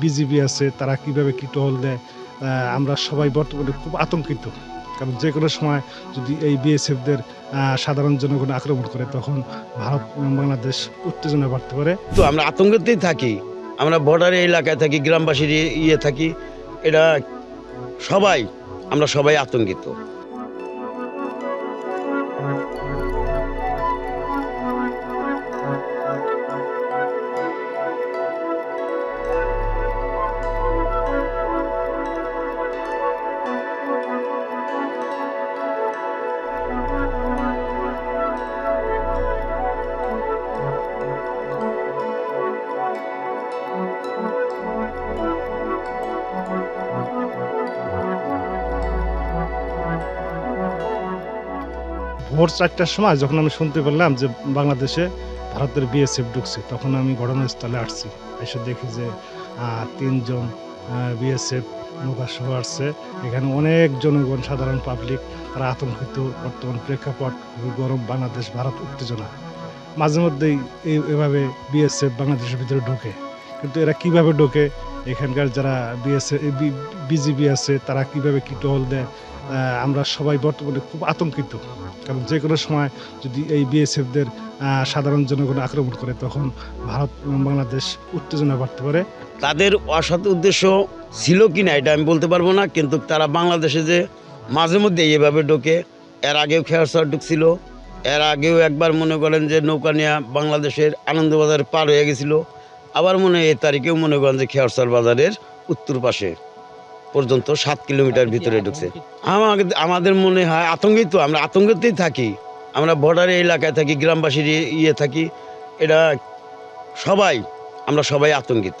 BGB আছে, তারা কীভাবে কি টহল দেয় আমরা সবাই বর্তমানে খুব আতঙ্কিত। কারণ যে কোনো সময় যদি এই বিএসএফদের সাধারণ জনগণ আক্রমণ করে, তখন ভারত, বাংলাদেশ উত্তেজনা বাড়তে পারে। তো আমরা আতঙ্কতেই থাকি। আমরা বর্ডার এলাকায় থাকি, গ্রামবাসীর ইয়ে- ইয়ে থাকি। এটা সবাই, আমরা সবাই আতঙ্কিত। ভোর চারটার সময় যখন আমি শুনতে পেলাম যে বাংলাদেশে ভারতের বিএসএফ ঢুকছে, তখন আমি ঘটনাস্থলে আসছি। এসে দেখি যে তিনজন বিএসএফ নৌকাসহ আসছে। এখানে অনেক জনগণ, সাধারণ পাবলিক তারা আতঙ্কিত। বর্তমান প্রেক্ষাপট গরম। বাংলাদেশ, ভারত উত্তেজনা। মাঝে মধ্যেই এই- এভাবে বিএসএফ বাংলাদেশের ভিতরে ঢোকে। কিন্তু এরা কীভাবে ঢোকে? এখানকার যারা বিএসএফ বিজিবি আছে, তারা কীভাবে কি টহল দেয়? আমরা সবাই বর্তমানে খুব আতঙ্কিত। কারণ যে কোনো সময় যদি এই বিএসএফদের সাধারণ জনগণ আক্রমণ করে, তখন ভারত বাংলাদেশ উত্তেজনা বাড়তে পারে। তাদের অসৎ উদ্দেশ্য ছিল কি না, এটা আমি বলতে পারব না, কিন্তু তারা বাংলাদেশে যে মাঝে মধ্যে এভাবে ঢোকে, এর আগেও খেয়ারসর ঢুকছিল, এর আগেও একবার মনে করেন যে নৌকা নিয়ে বাংলাদেশের আনন্দবাজার পার হয়ে গেছিল, আবার মনে হয় এই তারিখেও মনে করেন যে খেয়ারসর বাজারের উত্তর পাশে। পর্যন্ত সাত কিলোমিটার ভিতরে ঢুকছে আমাকে আমাদের মনে হয় আতঙ্কিত তো আমরা আতঙ্কিতই থাকি আমরা বর্ডারের এলাকায় থাকি, গ্রামবাসীর ইয়ে থাকি, এটা সবাই, আমরা সবাই আতঙ্কিত